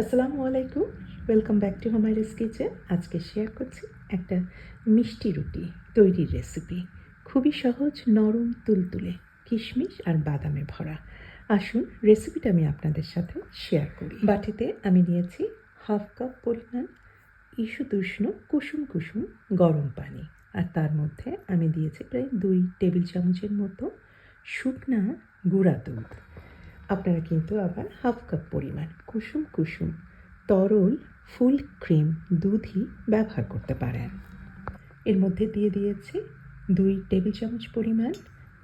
আসসালামু আলাইকুম। Welcome back to Homaira's kitchen আজকে শেয়ার করছি একটা মিষ্টি রুটি তৈরির রেসিপি খুবই সহজ, নরম, তুলতুলে, কিশমিশ আর বাদামে ভরা। আসুন রেসিপিটা আমি আপনাদের সাথে শেয়ার করি। বাটিতে আমি নিয়েছি হাফ কাপ পরিমাণ ইস্যু উষ্ণ কুসুম কুসুম গরম পানি। আর তার মধ্যে আমি দিয়েছি প্রায় দুই টেবিল চামচের মতো শুকনা গুঁড়া দুধ। আপনারা কিন্তু আবার হাফ কাপ পরিমাণ কুসুম কুসুম তরল ফুল ক্রিম দুধই ব্যবহার করতে পারেন। এর মধ্যে দিয়ে দিয়েছি দুই টেবিল চামচ পরিমাণ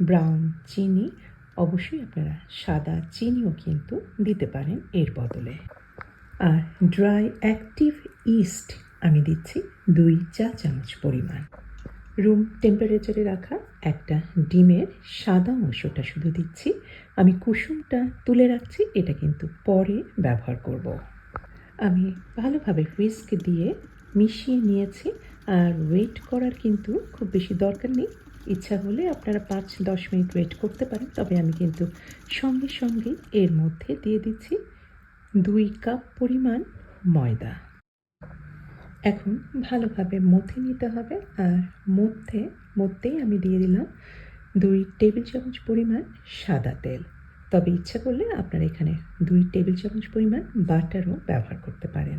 ব্রাউন চিনি। অবশ্যই আপনারা সাদা চিনিও কিন্তু দিতে পারেন এর বদলে। আর ড্রাই অ্যাক্টিভ ইস্ট আমি দিচ্ছি দুই চা চামচ পরিমাণ। রুম টেম্পারেচারে রাখা একটা ডিমের সাদা অংশটা শুধু দিচ্ছি। আমি কুসুমটা তুলে রাখছি, এটা কিন্তু পরে ব্যবহার করব। আমি ভালোভাবে হুইস্ক দিয়ে মিশিয়ে নিয়েছি, আর ওয়েট করার কিন্তু খুব বেশি দরকার নেই। ইচ্ছা হলে আপনারা পাঁচ, দশ মিনিট ওয়েট করতে পারেন, তবে আমি কিন্তু সঙ্গে সঙ্গে এর মধ্যে দিয়ে দিচ্ছি দুই কাপ পরিমাণ ময়দা। এখন ভালোভাবে মথে নিতে হবে আর মধ্যে মধ্যেই আমি দিয়ে দিলাম দুই টেবিল চামচ পরিমাণ সাদা তেল। তবে ইচ্ছা করলে আপনারা এখানে দুই টেবিল চামচ পরিমাণ বাটারও ব্যবহার করতে পারেন।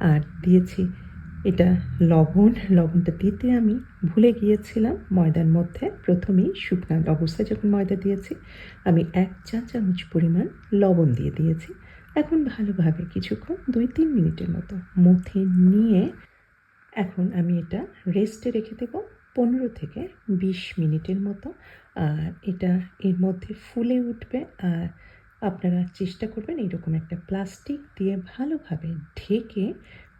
আর দিয়েছি এটা লবণ, লবণটা দিতে আমি ভুলে গিয়েছিলাম ময়দার মধ্যে। প্রথমেই শুকনা অবস্থায় যখন ময়দা দিয়েছি, আমি এক চা চামচ পরিমাণ লবণ দিয়ে দিয়েছি। এখন ভালোভাবে কিছুক্ষণ দুই তিন মিনিটের মতো মুথে নিয়ে এখন আমি এটা রেস্টে রেখে দেব পনেরো থেকে বিশ মিনিটের মতো। আর এটা এর মধ্যে ফুলে উঠবে। আর আপনারা চেষ্টা করবেন এরকম একটা প্লাস্টিক দিয়ে ভালোভাবে ঢেকে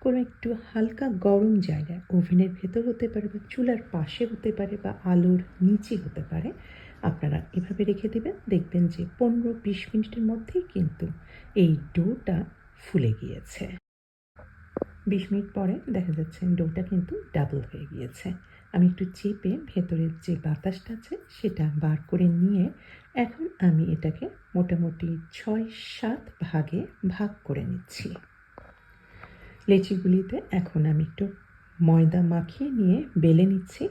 কোনো একটু হালকা গরম জায়গায় ওভেনের ভেতর হতে পারে বা চুলার পাশে হতে পারে বা আলোর নিচে হতে পারে। আপনারা এভাবে রেখে দেবেন, দেখবেন যে পনেরো বিশ মিনিটের মধ্যেই কিন্তু এই ডোটা ফুলে গিয়েছে। বিশ মিনিট পরে দেখা যাচ্ছে ডোটা কিন্তু ডাবল হয়ে গিয়েছে। আমি একটু চেপে ভেতরের যে বাতাসটা আছে সেটা বার করে নিয়ে এখন আমি এটাকে মোটামুটি ছয় সাত ভাগে ভাগ করে নিচ্ছি। লেচিগুলিতে এখন আমি একটু ময়দা মাখিয়ে নিয়ে বেলে নিচ্ছি।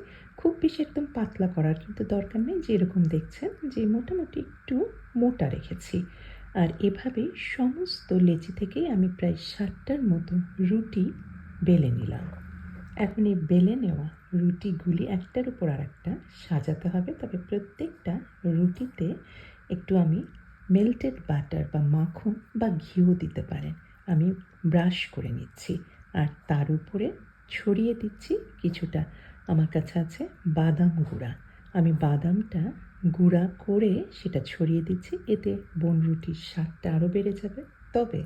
খুব বেশি একদম পাতলা করার কিন্তু দরকার নেই, যেরকম দেখছেন যে মোটামুটি একটু মোটা রেখেছি। আর এভাবেই সমস্ত লেচি থেকেই আমি প্রায় ষাটটার মতো রুটি বেলে নিলাম। এখন এই বেলে নেওয়া রুটিগুলি একটার উপর আর একটা সাজাতে হবে, তবে প্রত্যেকটা রুটিতে একটু আমি মেল্টেড বাটার বা মাখন বা ঘিও দিতে পারেন। আমি ব্রাশ করে নিচ্ছি। আর তার উপরে ছড়িয়ে দিচ্ছি কিছুটা আমার কাছে আছে বাদাম গুঁড়া। আমি বাদামটা গুঁড়া করে সেটা ছড়িয়ে দিচ্ছি, এতে বনরুটির স্বাদটা আরও বেড়ে যাবে। তবে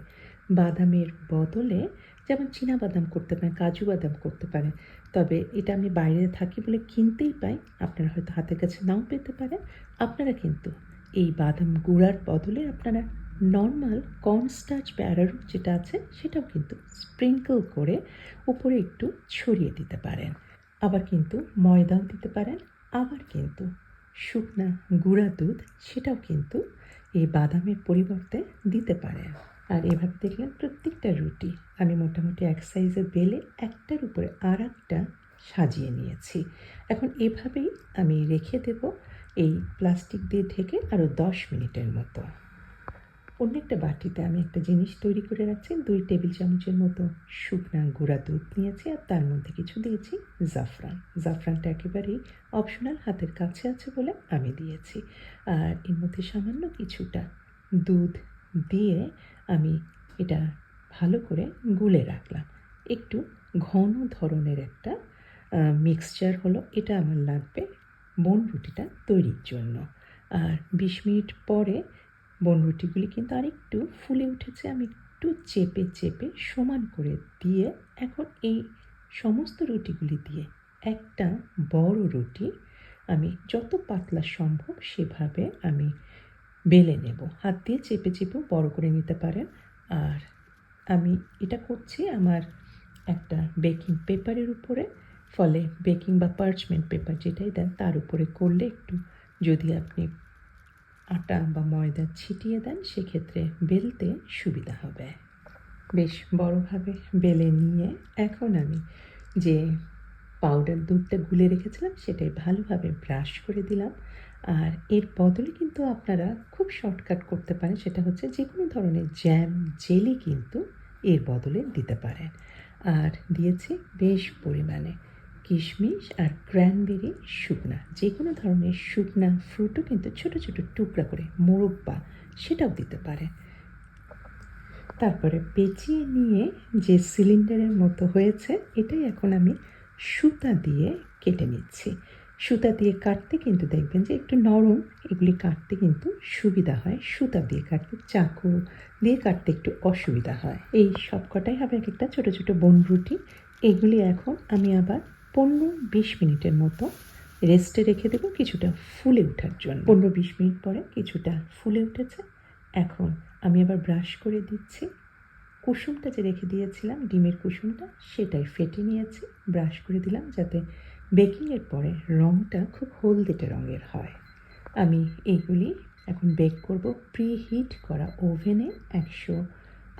বাদামের বদলে যেমন চীনা বাদাম করতে পারেন, কাজু বাদাম করতে পারেন, তবে এটা আমি বাইরে থাকি বলে কিনতেই পাই। আপনারা হয়তো হাতের কাছে নাও পেতে পারেন। আপনারা কিন্তু এই বাদাম গুঁড়ার বদলে আপনারা নর্মাল কর্নস্টার্চ ব্যারার যেটা আছে, সেটাও কিন্তু স্প্রিঙ্কল করে উপরে একটু ছড়িয়ে দিতে পারেন। আবার কিন্তু ময়দাও দিতে পারেন, আবার কিন্তু শুকনা গুঁড়া দুধ সেটাও কিন্তু এই বাদামের পরিবর্তে দিতে পারেন। আর এভাবে দেখলেন প্রত্যেকটা রুটি আমি মোটামুটি এক সাইজে বেলে একটার উপরে আর একটা সাজিয়ে নিয়েছি। এখন এভাবেই আমি রেখে দেব এই প্লাস্টিক দিয়ে ঢেকে আরও দশ মিনিটের মতো। অন্য একটা বাটিতে আমি একটা জিনিস তৈরি করে রাখছি। দুই টেবিল চামচের মতো শুকনা গুঁড়া দুধ নিয়েছি আর তার মধ্যে কিছু দিয়েছি জাফরান। জাফরানটা একেবারেই অপশনাল হাতের কাছে আছে বলে আমি দিয়েছি। আর এর মধ্যে সামান্য কিছুটা দুধ দিয়ে আমি এটা ভালো করে গুলে রাখলাম। একটু ঘন ধরনের একটা মিক্সচার হলো। এটা আমার লাগবে বন রুটিটা তৈরির জন্য। আর বিশ মিনিট পরে বনরুটিগুলি কিন্তু আরেকটু ফুলে উঠেছে। আমি একটু চেপে চেপে সমান করে দিয়ে এখন এই সমস্ত রুটিগুলি দিয়ে একটা বড় রুটি আমি যত পাতলা সম্ভব সেভাবে আমি বেলে নেব। হাত দিয়ে চেপে চেপেও বড় করে নিতে পারেন। আর আমি এটা করছি আমার একটা বেকিং পেপারের উপরে, ফলে বেকিং বা পার্চমেন্ট পেপার যেটাই দেন তার উপরে করলে একটু যদি আপনি আটা বা ময়দা ছিটিয়ে দেন, সেক্ষেত্রে বেলতে সুবিধা হবে। বেশ বড়োভাবে বেলে নিয়ে এখন আমি যে পাউডার দুধটা গুলে রেখেছিলাম, সেটাই ভালোভাবে ব্রাশ করে দিলাম। আর এর বদলে কিন্তু আপনারা খুব শর্টকাট করতে পারেন, সেটা হচ্ছে যে কোনো ধরনের জ্যাম জেলি কিন্তু এর বদলে দিতে পারেন। আর দিয়েছি বেশ পরিমাণে। কিশমিশ আর ক্র্যানবেরি শুকনা। যে কোনো ধরনের শুকনা ফ্রুটও কিন্তু ছোট ছোট টুকরা করে মোরব্বা সেটাও দিতে পারে। তারপরে পেঁচিয়ে নিয়ে যে সিলিন্ডারের মতো হয়েছে, এটাই এখন আমি সুতা দিয়ে কেটে নিচ্ছি। সুতা দিয়ে কাটতে কিন্তু দেখবেন যে একটু নরম, এগুলি কাটতে কিন্তু সুবিধা হয়। সুতা দিয়ে কাটতে, চাকু দিয়ে কাটতে একটু অসুবিধা হয়। এই সব কটাই হবে এক একটা ছোটো ছোটো বনরুটি। এগুলি এখন আমি আবার পনেরো বিশ মিনিটের মতো রেস্টে রেখে দেবো কিছুটা ফুলে ওঠার জন্য। পনেরো বিশ মিনিট পরে কিছুটা ফুলে উঠেছে। এখন আমি আবার ব্রাশ করে দিচ্ছি। কুসুমটা যে রেখে দিয়েছিলাম, ডিমের কুসুমটা, সেটাই ফেটে নিয়েছি। ব্রাশ করে দিলাম যাতে বেকিংয়ের পরে রঙটা খুব হলদেটে রঙের হয়। আমি এইগুলি এখন বেক করব। প্রি হিট করা ওভেনে একশো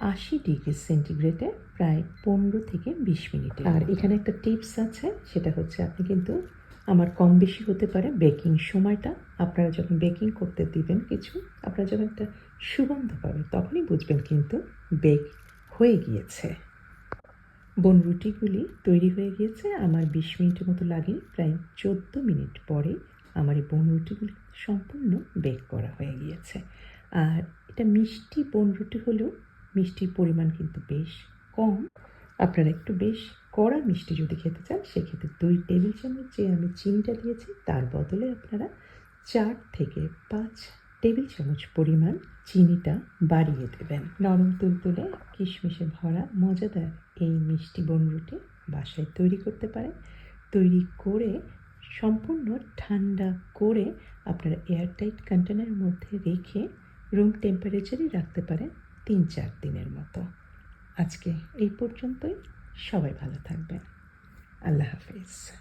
আশি ডিগ্রি সেন্টিগ্রেডে প্রায় পনেরো থেকে বিশ মিনিট। আর এখানে একটা টিপস আছে, সেটা হচ্ছে আপনি কিন্তু আমার কম বেশি হতে পারে বেকিং সময়টা। আপনারা যখন বেকিং করতে দিবেন কিছু, আপনারা যখন একটা সুগন্ধ পাবেন, তখনই বুঝবেন কিন্তু বেক হয়ে গিয়েছে। বনরুটিগুলি তৈরি হয়ে গিয়েছে। আমার বিশ মিনিটের মতো লাগে প্রায় চোদ্দ মিনিট পরে আমার এই বনরুটিগুলি সম্পূর্ণ বেক করা হয়ে গিয়েছে। আর এটা মিষ্টি বনরুটি হলেও মিষ্টির পরিমাণ কিন্তু বেশ কম। আপনারা একটু বেশ কড়া মিষ্টি যদি খেতে চান, সেক্ষেত্রে দুই টেবিল চামচ যে আমি চিনিটা দিয়েছি, তার বদলে আপনারা চার থেকে পাঁচ টেবিল চামচ পরিমাণ চিনিটা বাড়িয়ে দেবেন। নরম তুলতুলে কিশমিশে ভরা মজাদার এই মিষ্টি বনরুটি বাসায় তৈরি করতে পারেন। তৈরি করে, সম্পূর্ণ ঠান্ডা করে আপনারা এয়ারটাইট কন্টেনারের মধ্যে রেখে রুম টেম্পারেচারই রাখতে পারেন। তিন চার দিনের মতো। আজকে এই পর্যন্তই। সবাই ভালো থাকবেন। আল্লাহ হাফিজ।